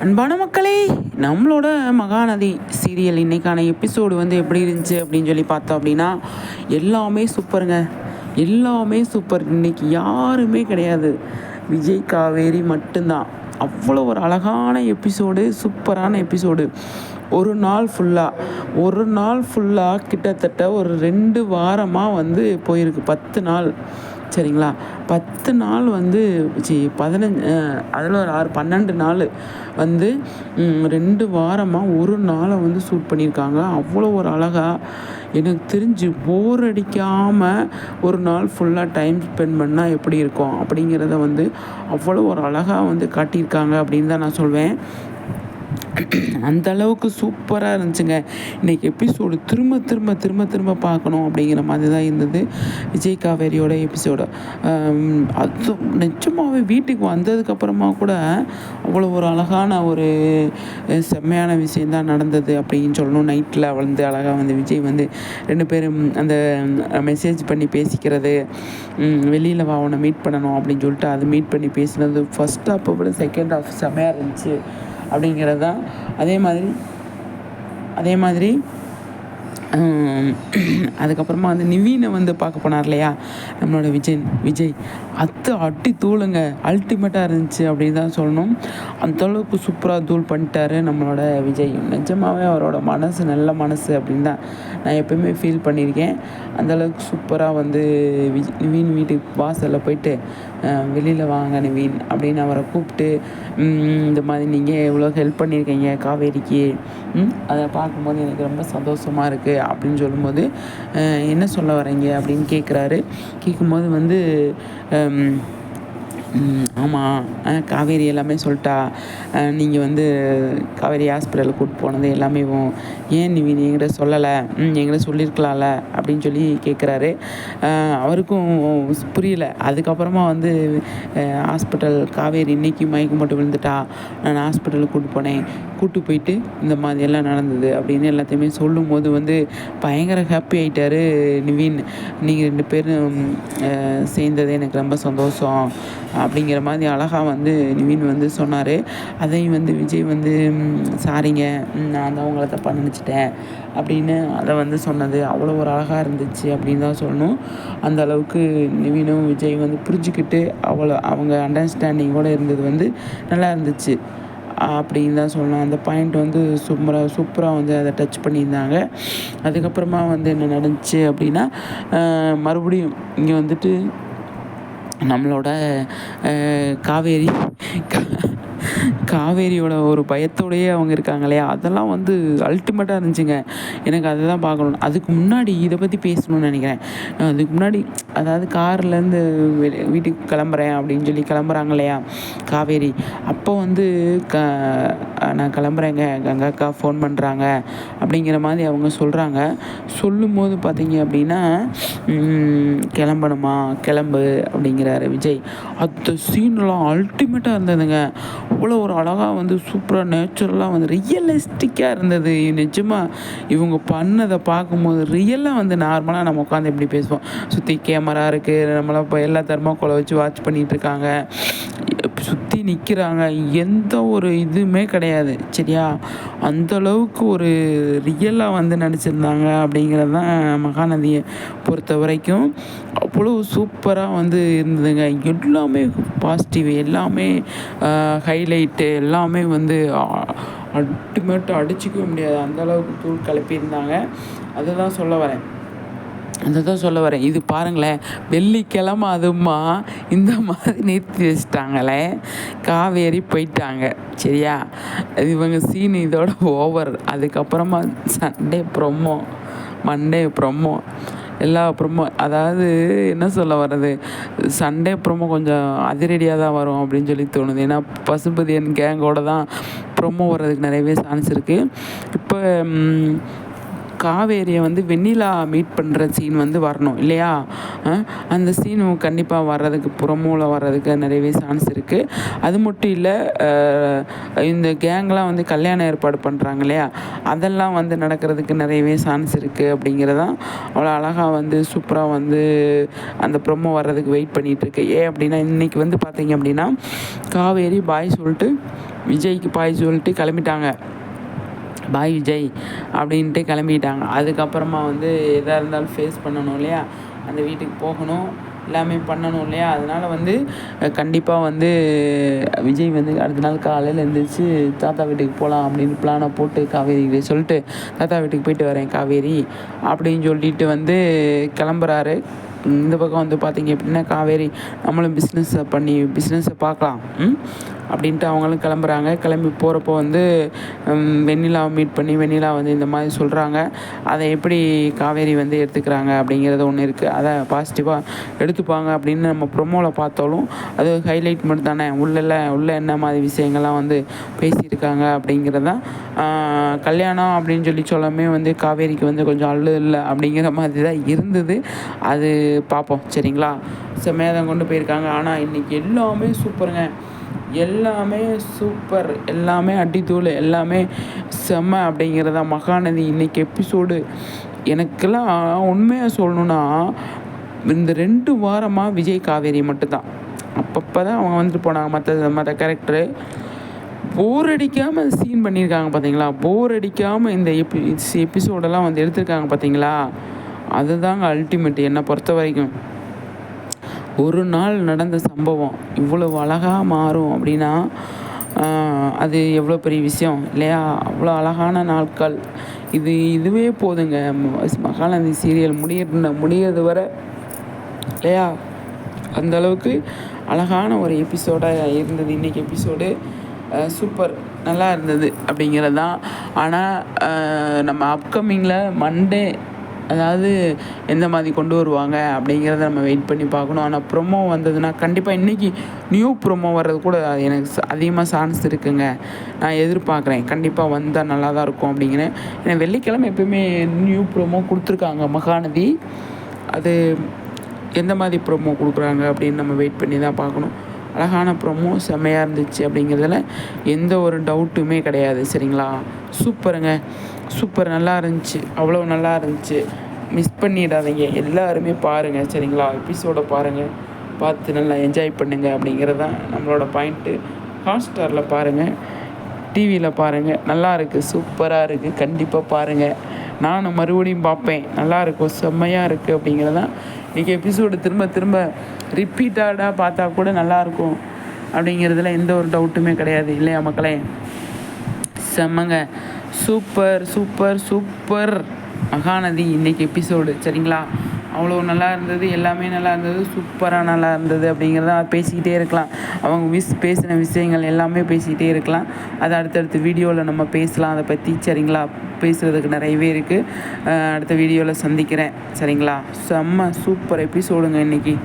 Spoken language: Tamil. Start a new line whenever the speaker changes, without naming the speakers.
அன்பான மக்களே நம்மளோட மகாநதி சீரியல் இன்றைக்கான எபிசோடு வந்து எப்படி இருந்துச்சு அப்படின்னு சொல்லி பார்த்தோம் அப்படின்னா எல்லாமே சூப்பருங்க. எல்லாமே சூப்பர். இன்னைக்கு யாருமே கிடையாது. விஜய் காவேரி மட்டும்தான். அவ்வளோ ஒரு அழகான எபிசோடு சூப்பரான எபிசோடு. ஒரு நாள் ஃபுல்லாக ஒரு நாள் ஃபுல்லாக கிட்டத்தட்ட ஒரு ரெண்டு வாரமாக வந்து போயிருக்கு. பத்து நாள். சரிங்களா? பத்து நாள் வந்து சி பதினஞ்சு அதில் ஒரு ஆறு பன்னெண்டு நாள் வந்து ரெண்டு வாரமாக ஒரு நாளை வந்து ஷூட் பண்ணியிருக்காங்க அவ்வளோ ஒரு அழகாக எனக்கு தெரிஞ்சு போர் அடிக்காமல் ஒரு நாள் ஃபுல்லாக டைம் ஸ்பெண்ட் பண்ணால் எப்படி இருக்கும்? அப்படிங்கிறத வந்து அவ்வளோ ஒரு அழகாக வந்து காட்டியிருக்காங்க அப்படின்னு தான் நான் சொல்வேன். அந்த அளவுக்கு சூப்பராக இருந்துச்சுங்க. இன்னைக்கு எபிசோடு திரும்ப திரும்ப திரும்ப திரும்ப பார்க்கணும் அப்படிங்கிற மாதிரி தான் இருந்தது. விஜய் காவேரியோட எபிசோடு அது நிச்சயமாகவே வீட்டுக்கு வந்ததுக்கப்புறமா கூட அவ்வளோ ஒரு அழகான ஒரு செம்மையான விஷயந்தான் நடந்தது அப்படின்னு சொல்லணும். நைட்டில் வந்து அழகாக வந்து விஜய் வந்து ரெண்டு பேரும் அந்த மெசேஜ் பண்ணி பேசிக்கிறது வெளியில் வா உன்னை மீட் பண்ணணும் அப்படின்னு சொல்லிட்டு அது மீட் பண்ணி பேசினது ஃபஸ்ட் ஹாப்பை விட செகண்ட் ஹாஃப் செம்மையாக இருந்துச்சு. அப்படிங்கிறது தான் அதே மாதிரி அதே மாதிரி அதுக்கப்புறமா வந்து நிவீனை வந்து பார்க்க போனார் இல்லையா? நம்மளோட விஜய் விஜய் அத்து அட்டி தூளுங்க அல்டிமேட்டாக இருந்துச்சு அப்படின்னு தான் சொல்லணும். அந்த அளவுக்கு சூப்பராக தூள் பண்ணிட்டாரு நம்மளோட விஜய். நிஜமாவே அவரோட மனசு நல்ல மனசு அப்படின்னு தான் நான் எப்பயுமே ஃபீல் பண்ணியிருக்கேன். அந்த அளவுக்கு சூப்பராக வந்து விஜ் நிவீன் வீட்டுக்கு வாசலில் போயிட்டு வெளியில் வாங்க நிவீன் அப்படின்னு அவரை கூப்பிட்டு இந்த மாதிரி நீங்கள் எவ்வளோ ஹெல்ப் பண்ணியிருக்கீங்க காவேரிக்கு. அதை பார்க்கும்போது எனக்கு ரொம்ப சந்தோஷமாக இருக்குது அப்படின்னு சொல்லும்போது என்ன சொல்ல வரீங்க அப்படின்னு கேட்குறாரு கேட்கும்போது வந்து ஆமாம் காவேரி எல்லாமே சொல்லிட்டா. நீங்கள் வந்து காவேரி ஹாஸ்பிட்டலுக்கு கூப்பிட்டு போனது எல்லாமே ஏன் நீ என்கிட்ட சொல்லலை? எங்கிட்ட என்கிட்ட சொல்லியிருக்கலாம்ல அப்படின்னு சொல்லி கேட்குறாரு அவருக்கும் புரியல. அதுக்கப்புறமா வந்து ஹாஸ்பிட்டல் காவேரி இன்னைக்கு மயக்கம் போட்டு விழுந்துட்டா. நான் ஹாஸ்பிட்டலுக்கு கூப்பிட்டு போனேன். கூப்பிட்டு போயிட்டு இந்த மாதிரி எல்லாம் நடந்தது அப்படின்னு எல்லாத்தையுமே சொல்லும்போது வந்து பயங்கர ஹாப்பி ஆகிட்டார் நிவின். நீங்கள் ரெண்டு பேரும் சேர்ந்தது எனக்கு ரொம்ப சந்தோஷம் அப்படிங்கிற மாதிரி அழகாக வந்து நிவின் வந்து சொன்னார். அதையும் வந்து விஜய் வந்து சாரிங்க நான் தான் உங்களை தப்பாக நினச்சிட்டேன் அப்படின்னு அதை வந்து சொன்னது. அவ்வளோ ஒரு அழகாக இருந்துச்சு அப்படின்னு தான் சொல்லணும். அந்த அளவுக்கு நிவினும் விஜய் வந்து புரிஞ்சுக்கிட்டு அவ்வளோ அவங்க அண்டர்ஸ்டாண்டிங்கோடு இருந்தது வந்து நல்லா இருந்துச்சு. அப்படின்னு தான் சொல்லலாம் அந்த பாயிண்ட் வந்து சூப்பராக சூப்பராக வந்து அதை டச் பண்ணியிருந்தாங்க. அதுக்கப்புறமா வந்து என்ன நடந்துச்சு அப்படின்னா மறுபடியும் இங்கே வந்துட்டு நம்மளோட காவேரி காவேரியோட ஒரு பயத்தோடையே அவங்க இருக்காங்க இல்லையா? அதெல்லாம் வந்து அல்டிமேட்டாக இருந்துச்சுங்க. எனக்கு அதை தான் பார்க்கணும். அதுக்கு முன்னாடி இதை பற்றி பேசணும்னு நினைக்கிறேன். அதுக்கு முன்னாடி அதாவது கார்லேருந்து வீட்டுக்கு கிளம்புறேன் அப்படின்னு சொல்லி கிளம்புறாங்க இல்லையா? காவேரி. அப்போ வந்து க நான் கிளம்புறேங்க. கங்காக்கா ஃபோன் பண்ணுறாங்க அப்படிங்கிற மாதிரி அவங்க சொல்கிறாங்க சொல்லும்போது பார்த்தீங்க அப்படின்னா கிளம்பணுமா? கிளம்பு. அப்படிங்கிறாரு விஜய். அந்த சீன்லாம் அல்டிமேட்டாக இருந்ததுங்க. அவ்வளோ ஒரு அழகாக வந்து சூப்பராக நேச்சுரலாக வந்து ரியலிஸ்டிக்காக இருந்தது. நிஜமாக இவங்க பண்ணதை பார்க்கும்போது ரியலாக வந்து நார்மலாக நம்ம உட்காந்து எப்படி பேசுவோம்? சுற்றி கே கேமரா இருக்குது நம்மளாம் இப்போ எல்லா தர்மாக்கோலை வச்சு வாட்ச் பண்ணிகிட்ருக்காங்க சுற்றி நிற்கிறாங்க எந்த ஒரு இதுவுமே கிடையாது. சரியா? அந்தளவுக்கு ஒரு ரியலாக வந்து நடிச்சிருந்தாங்க அப்படிங்கிறது தான் மகாநதியை பொறுத்த வரைக்கும். அவ்வளோ சூப்பராக வந்து இருந்ததுங்க. எல்லாமே பாசிட்டிவ் எல்லாமே ஹைலைட்டு எல்லாமே வந்து அல்டிமேட் அடிச்சிக்கவே முடியாது. அந்தளவுக்கு தூள் கிளப்பியிருந்தாங்க அதை தான் சொல்ல வரேன். அதை தான் சொல்ல வரேன். இது பாருங்களேன் வெள்ளிக்கிழமை அதுமா இந்த மாதிரி நிறுத்தி வச்சிட்டாங்களே. காவேரி போயிட்டாங்க. சரியா? இவங்க சீன் இதோட ஓவர் அதுக்கப்புறமா சண்டே ப்ரொமோ மண்டே ப்ரொமோ எல்லா ப்ரொமோ அதாவது என்ன சொல்ல வர்றது? சண்டே ப்ரொமோ கொஞ்சம் அதிரடியாக தான் வரும் அப்படின்னு சொல்லி தோணுது. ஏன்னா பசுபதியன் கேங்கோட தான் ப்ரொமோ வர்றதுக்கு நிறையவே சான்ஸ் இருக்குது இப்போ காவேரியை வந்து வெண்ணிலா மீட் பண்ணுற சீன் வந்து வரணும் இல்லையா? அந்த சீன் கண்டிப்பாக வர்றதுக்கு புறமூல வர்றதுக்கு நிறையவே சான்ஸ் இருக்குது அது மட்டும் இல்லை இந்த கேங்லாம் வந்து கல்யாணம் ஏற்பாடு பண்ணுறாங்க இல்லையா? அதெல்லாம் வந்து நடக்கிறதுக்கு நிறையவே சான்ஸ் இருக்குது அப்படிங்கிறதான் அவ்வளோ அழகாக வந்து சூப்பராக வந்து அந்த ப்ரொமோ வர்றதுக்கு வெயிட் பண்ணிகிட்ருக்கு ஏன் அப்படின்னா இன்றைக்கி வந்து பார்த்தீங்க அப்படின்னா காவேரி பாய் சொல்லிட்டு விஜய்க்கு பாய் சொல்லிட்டு கிளம்பிட்டாங்க. பாய் விஜய் அப்படின்ட்டு கிளம்பிட்டாங்க. அதுக்கப்புறமா வந்து எதாக இருந்தாலும் ஃபேஸ் பண்ணணும் இல்லையா? அந்த வீட்டுக்கு போகணும். எல்லாமே பண்ணணும் இல்லையா? அதனால் வந்து கண்டிப்பாக வந்து விஜய் வந்து அடுத்த நாள் காலையில் எழுந்திரிச்சு தாத்தா வீட்டுக்கு போகலாம் அப்படின்னு பிளானை போட்டு காவேரி சொல்லிட்டு தாத்தா வீட்டுக்கு போயிட்டு வரேன் காவேரி அப்படின்னு சொல்லிட்டு வந்து கிளம்புறாரு. இந்த பக்கம் வந்து பார்த்தீங்க அப்படின்னா காவேரி நம்மளும் பிஸ்னஸை பண்ணி பிஸ்னஸை பார்க்கலாம். அப்படின்ட்டு அவங்களும் கிளம்புறாங்க. கிளம்பி போகிறப்போ வந்து வெண்ணிலாவை மீட் பண்ணி வெண்ணிலா வந்து இந்த மாதிரி சொல்கிறாங்க அதை எப்படி காவேரி வந்து எடுத்துக்கிறாங்க அப்படிங்கிறது ஒன்று இருக்குது அதை பாசிட்டிவாக எடுத்துப்பாங்க அப்படின்னு நம்ம ப்ரொமோவில் பார்த்தாலும் அது ஹைலைட் மட்டும் தானே. உள்ளல உள்ள என்ன மாதிரி விஷயங்கள்லாம் வந்து பேசியிருக்காங்க அப்படிங்கிறது தான் கல்யாணம் அப்படின்னு சொல்லி சொல்லமே வந்து காவேரிக்கு வந்து கொஞ்சம் அள்ளு இல்லை அப்படிங்கிற மாதிரி தான் இருந்தது. அது பார்ப்போம். சரிங்களா? செம்மையாக கொண்டு போயிருக்காங்க. ஆனால் இன்றைக்கி எல்லாமே சூப்பருங்க. எல்லாமே சூப்பர். எல்லாமே அடித்தூள். எல்லாமே செம்ம அப்படிங்கிறதா மகாநதி இன்னைக்கு எபிசோடு. எனக்கெல்லாம் உண்மையாக சொல்லணுன்னா இந்த ரெண்டு வாரமாக விஜய் காவேரி மட்டும்தான். அப்பப்போ தான் அவங்க வந்துட்டு போனாங்க. மற்ற மற்ற கேரக்டரு போர் அடிக்காமல் சீன் பண்ணியிருக்காங்க பார்த்தீங்களா? போர் அடிக்காமல் இந்த எபி எபிசோடெல்லாம் வந்து எடுத்திருக்காங்க பார்த்தீங்களா? அதுதாங்க அல்டிமேட் என்னை பொறுத்த வரைக்கும். ஒரு நாள் நடந்த சம்பவம் இவ்வளவு அழகாக மாறும் அப்படின்னா அது எவ்வளோ பெரிய விஷயம் இல்லையா? அவ்வளோ அழகான நாட்கள். இது இதுவே போதுங்க. ம- மகாநதி சீரியல் முடிய முடியறது வரை இல்லையா? அந்த அளவுக்கு அழகான ஒரு எபிசோடாக இருந்தது. இன்றைக்கி எபிசோடு சூப்பர் நல்லா இருந்தது அப்படிங்கிறது தான். ஆனால் நம்ம அப்கமிங்கில் மண்டே அதாவது எந்த மாதிரி கொண்டு வருவாங்க அப்படிங்கிறத நம்ம வெயிட் பண்ணி பார்க்கணும். ஆனால் ப்ரொமோ வந்ததுன்னா கண்டிப்பாக இன்றைக்கி நியூ ப்ரொமோ வர்றது கூட எனக்கு ச- அதிகமாக சான்ஸ் இருக்குங்க. நான் எதிர்பார்க்குறேன். கண்டிப்பாக வந்தால் நல்லா தான் இருக்கும் அப்படிங்கிறேன் ஏன்னா வெள்ளிக்கிழமை எப்பயுமே நியூ ப்ரொமோ கொடுத்துருக்காங்க மகாநதி. அது எந்த மாதிரி ப்ரொமோ கொடுக்குறாங்க அப்படின்னு நம்ம வெயிட் பண்ணி தான் பார்க்கணும். அழகான ப்ரொமோ செம்மையாக இருந்துச்சு அப்படிங்கிறதுல எந்த ஒரு டவுட்டுமே கிடையாது சரிங்களா? சூப்பருங்க. சூப்பர் நல்லா இருந்துச்சு. அவ்வளோ நல்லா இருந்துச்சு. மிஸ் பண்ணிடாதீங்க. எல்லாருமே பாருங்கள் சரிங்களா? எபிசோடை பாருங்கள் பார்த்து நல்லா என்ஜாய் பண்ணுங்கள் அப்படிங்கிறது தான் நம்மளோட பாயிண்ட்டு ஹாட்ஸ்டாரில் பாருங்கள் டிவியில் பாருங்கள் நல்லா இருக்குது சூப்பராக இருக்குது கண்டிப்பாக பாருங்கள் நானும் மறுபடியும் பார்ப்பேன். நல்லா இருக்கும். செம்மையாக இருக்குது அப்படிங்கிறதான் இன்றைக்கி எபிசோடு திரும்ப திரும்ப ரிப்பீட்டடாக பார்த்தா கூட நல்லாயிருக்கும் அப்படிங்கிறதுல எந்த ஒரு டவுட்டுமே கிடையாது இல்லையா மக்களே? செம்மங்க. Super super super. மகாநதி இன்னைக்கு எபிசோடு சரிங்களா? அவ்வளோ நல்லா இருந்தது எல்லாமே நல்லா இருந்தது சூப்பராக நல்லா இருந்தது அப்படிங்கிறத பேசிக்கிட்டே இருக்கலாம். அவங்க மிஸ் பேசின விஷயங்கள் எல்லாமே பேசிக்கிட்டே இருக்கலாம். அது அடுத்தடுத்த வீடியோவில் நம்ம பேசலாம் அதை பற்றி சரிங்களா? பேசுகிறதுக்கு நிறையவே இருக்குது அடுத்த வீடியோவில் சந்திக்கிறேன் சரிங்களா? செம்ம சூப்பர் எபிசோடுங்க இன்றைக்கி